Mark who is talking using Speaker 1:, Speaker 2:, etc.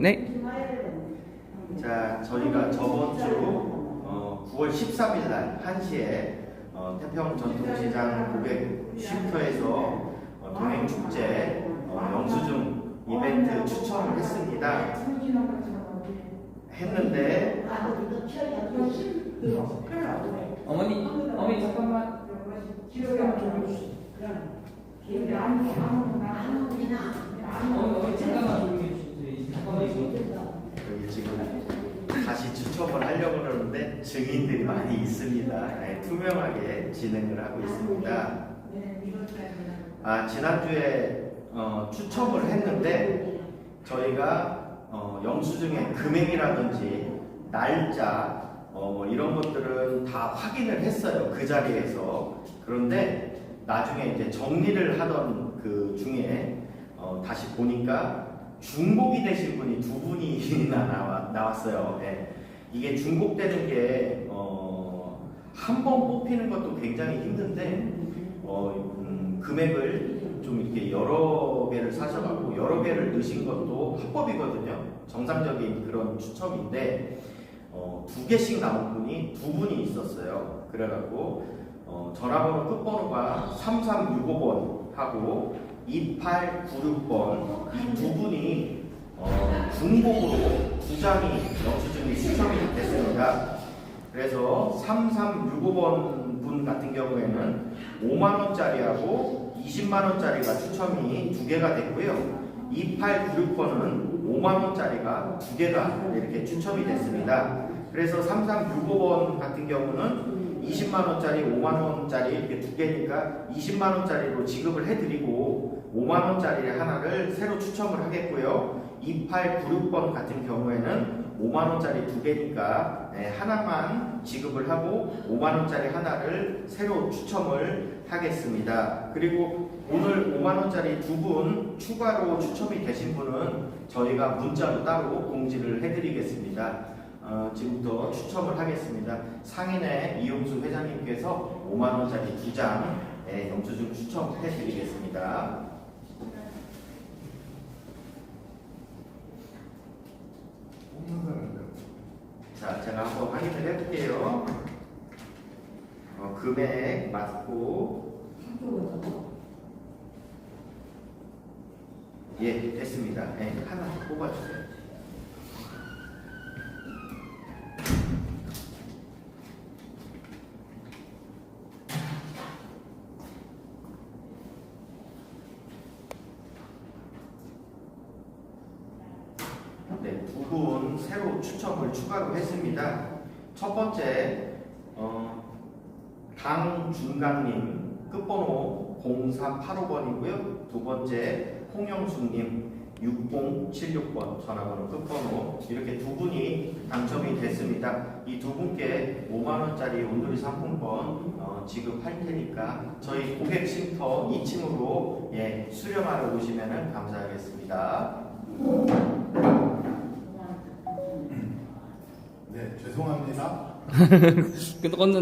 Speaker 1: 네.
Speaker 2: 자, 저희가 저번 주 어, 9월 13일 날 1시에 어, 태평 전통시장 고객 쉼터에서 어, 동행축제 어, 영수증 이벤트 추천을 했습니다. 했는데
Speaker 1: 어머니, 어머니 잠깐만. 어머니, 어머니 잠깐만 조용히 해주세요. 잠깐만 있어.
Speaker 2: 여기 지금 다시 추첨을 하려고 그러는데 증인들이 많이 있습니다. 네, 투명하게 진행을 하고 있습니다. 아 지난주에 어, 추첨을 했는데 저희가 어, 영수증의 금액이라든지 날짜 어, 뭐 이런 것들은 다 확인을 했어요 그 자리에서 그런데 나중에 이제 정리를 하던 그 중에 어, 다시 보니까 중복이 되신 분이 두 분이나 나와, 나왔어요. 예. 이게 중복되는 게 어, 한 번 뽑히는 것도 굉장히 힘든데 어, 음, 금액을 좀 이렇게 여러 개를 사셔갖고 여러 개를 넣으신 것도 합법이거든요. 정상적인 그런 추첨인데 어, 두 개씩 나온 분이 두 분이 있었어요. 그래갖고 어, 전화번호 끝번호가 3365번 하고 2896번 이 두 분이 어, 중복으로 두 장이 영 추첨이 됐습니다. 그래서 3365번 분 같은 경우에는 5만 원짜리하고 20만 원짜리가 추첨이 두 개가 됐고요. 2896번은 5만 원짜리가 두 개가 이렇게 추첨이 됐습니다. 그래서 3365번 같은 경우는 20만 원짜리, 5만 원짜리 이렇게 두 개니까 20만 원짜리로 지급을 해드리고 5만 원짜리 하나를 새로 추첨을 하겠고요. 2896번 같은 경우에는 5만 원짜리 두 개니까 네, 하나만 지급을 하고 5만 원짜리 하나를 새로 추첨을 하겠습니다. 그리고 오늘 5만 원짜리 두 분 추가로 추첨이 되신 분은 저희가 문자로 따로 공지를 해드리겠습니다. 어, 지금부터 추첨을 하겠습니다. 상인의 이용수 회장님께서 5만 원짜리 두장 네, 영수증 추첨해드리겠습니다. 자, 제가 한번 확인을 해볼게요. 어, 금액 맞고 예 됐습니다. 네, 하나 더 뽑아주세요. 네, 두 분 새로 추첨을 추가로 했습니다. 첫 번째 어, 강준강님 끝번호 0485번이고요. 두 번째 홍영숙님 6076번 전화번호 끝번호 이렇게 두 분이 당첨이 됐습니다. 이 두 분께 5만 원짜리 온누리 상품권 어, 지급할 테니까 저희 고객 쉼터 2층으로 예, 수령하러 오시면
Speaker 3: 감사하겠습니다.
Speaker 1: 끊- 끊는